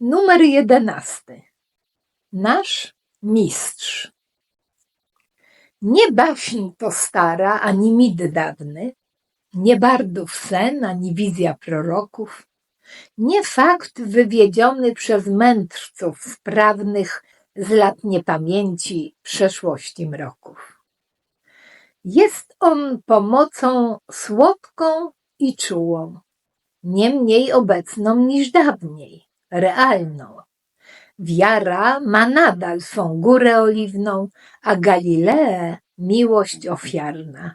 Numer jedenasty. Nasz mistrz. Nie baśń to stara, ani mit dawny, nie bardów sen, ani wizja proroków, nie fakt wywiedziony przez mędrców sprawnych z lat niepamięci przeszłości mroków. Jest on pomocą słodką i czułą, nie mniej obecną niż dawniej, realną. Wiara ma nadal swą górę oliwną, a Galileę miłość ofiarna.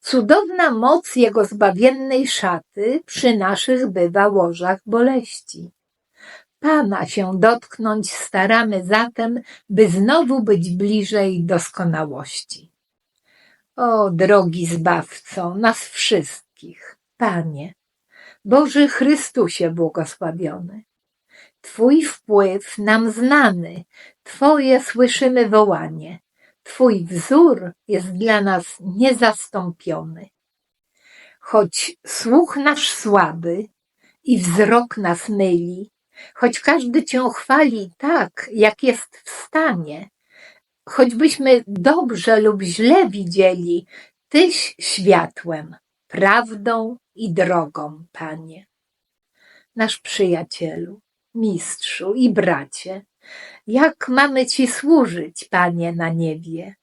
Cudowna moc jego zbawiennej szaty przy naszych bywa łożach boleści. Pana się dotknąć staramy zatem, by znowu być bliżej doskonałości. O drogi Zbawco, nas wszystkich, Panie, Boży Chrystusie błogosławiony. Twój wpływ nam znany, Twoje słyszymy wołanie. Twój wzór jest dla nas niezastąpiony. Choć słuch nasz słaby i wzrok nas myli, choć każdy Cię chwali tak, jak jest w stanie, choćbyśmy dobrze lub źle widzieli, Tyś światłem, prawdą i drogą, Panie. Nasz przyjacielu, mistrzu i bracie, jak mamy Ci służyć, Panie na niebie?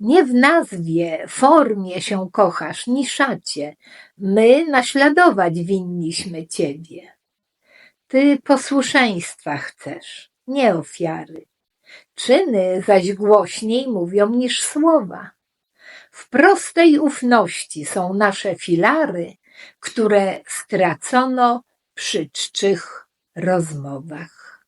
Nie w nazwie, formie się kochasz, ni szacie. My naśladować winniśmy Ciebie. Ty posłuszeństwa chcesz, nie ofiary. Czyny zaś głośniej mówią niż słowa. W prostej ufności są nasze filary, które stracono przy czczych rozmowach.